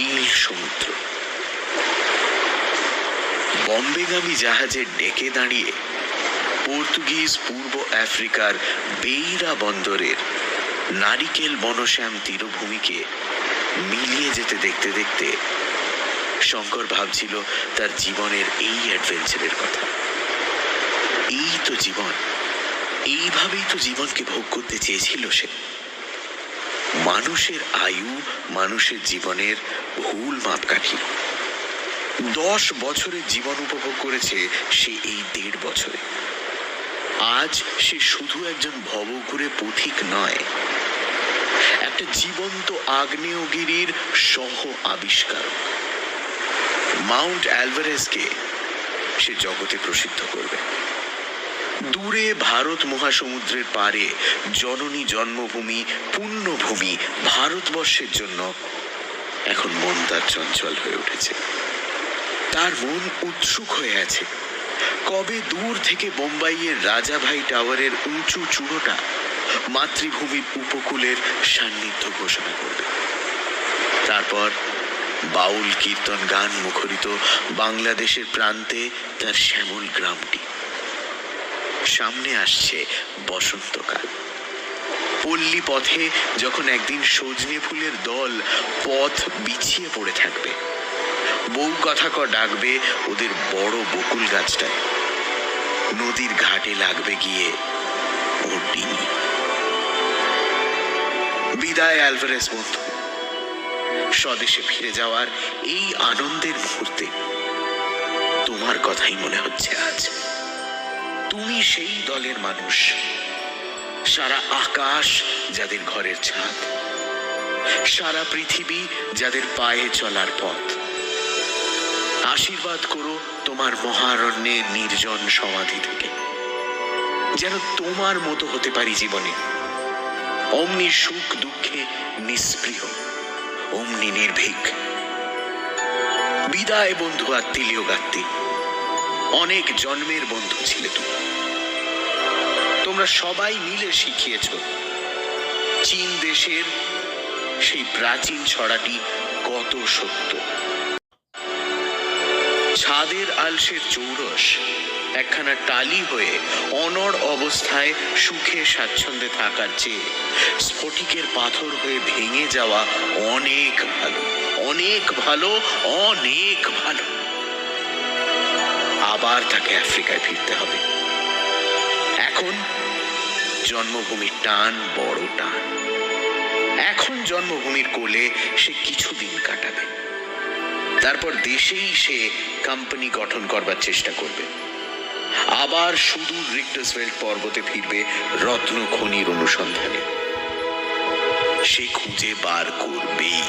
নীল সমুদ্র। বম্বেগামী জাহাজের ডেকে দাঁড়িয়ে পর্তুগিজ পূর্ব আফ্রিকার বেইরা বন্দরের নারিকেল বনশ্যাম তীরভূমিকে মিলিয়ে যেতে দেখতে দেখতে শঙ্কর ভাবছিল তার জীবনের এই অ্যাডভেঞ্চারের কথা। এই তো জীবন, এইভাবেই তো জীবনকে ভোগ করতে চেয়েছিল সে। মানুষের আয়ু, মানুষের জীবনের ভুল মাপকাঠি। দশ বছরের জীবন উপভোগ করেছে সে এই দেড় বছরে। আজ সে শুধু একজন ভবঘুরে পথিক নয়, একটা জীবন্ত আগ্নেয়গিরির সহ আবিষ্কারক। মাউন্ট অ্যালভারেজকে সে জগতে প্রসিদ্ধ করবে। দূরে ভারত মহাসমুদ্রের পারে জননী জন্মভূমি, পুণ্যভূমি ভারতবর্ষের জন্য এখন মন তার চঞ্চল হয়ে উঠেছে। তার মন উৎসুক হয়ে আছে। কবে দূর থেকে বোম্বাইয়ের রাজাভাই টাওয়ারের উঁচু চূড়োটা মাতৃভূমির উপকূলের সান্নিধ্য ঘোষণা করবে। তারপর বাউল কীর্তন গান মুখরিত বাংলাদেশের প্রান্তে তার শ্যামল গ্রামটি। সামনে আসছে বসন্তকাল। পল্লী পথে যখন একদিন সজনে ফুলের দল পথ বিছিয়ে পড়ে থাকবে, বউ কথা ক ডাকবে ওদের বড় বকুল গাছটায়। নদীর ঘাটে লাগবে গিয়ে ওর ডিঙি। বিদায় অ্যালভারেস বন্ধু। স্বদেশে ফিরে যাওয়ার এই আনন্দের মুহূর্তে তোমার কথাই মনে হচ্ছে আজ। তুমি সেই দলের মানুষ। সারা আকাশ যাদের ঘরের ছাদ, সারা পৃথিবী যাদের পায়ে চলার পথ। আশীর্বাদ করো তোমার মহারণ্যে নির্জন সমাধি থেকে, যেন তোমার মতো হতে পারি জীবনে। অমনি সুখ দুঃখে নিস্পৃহ অমনি নির্ভীক। বিদায় বন্ধু আত্মীয় গাত্তি অনেক জন্মের বন্ধু ছিলে তুমি। তোমরা সবাই মিলে শিখিয়েছ চীন দেশের সেই প্রাচীন ছড়াটি কত সত্য। ছাদের আলসের চৌরস একখানা টালি হয়ে অনড় অবস্থায় সুখে স্বাচ্ছন্দ্যে থাকার চেয়ে স্ফটিকের পাথর হয়ে ভেঙে যাওয়া অনেক ভালো অনেক ভালো অনেক ভালো। আবার তাকে আফ্রিকায় ফিরতে হবে। এখন জন্মভূমির টান বড় টান। এখন জন্মভূমির কোলে সে কিছুদিন কাটাবে। তারপর দেশেই সে কোম্পানি গঠন করবার চেষ্টা করবে। আবার সুদূর রিক্টাসভেল্ড পর্বতে ফিরবে রত্ন খনির অনুসন্ধানে। সে খুঁজে বার করবেই।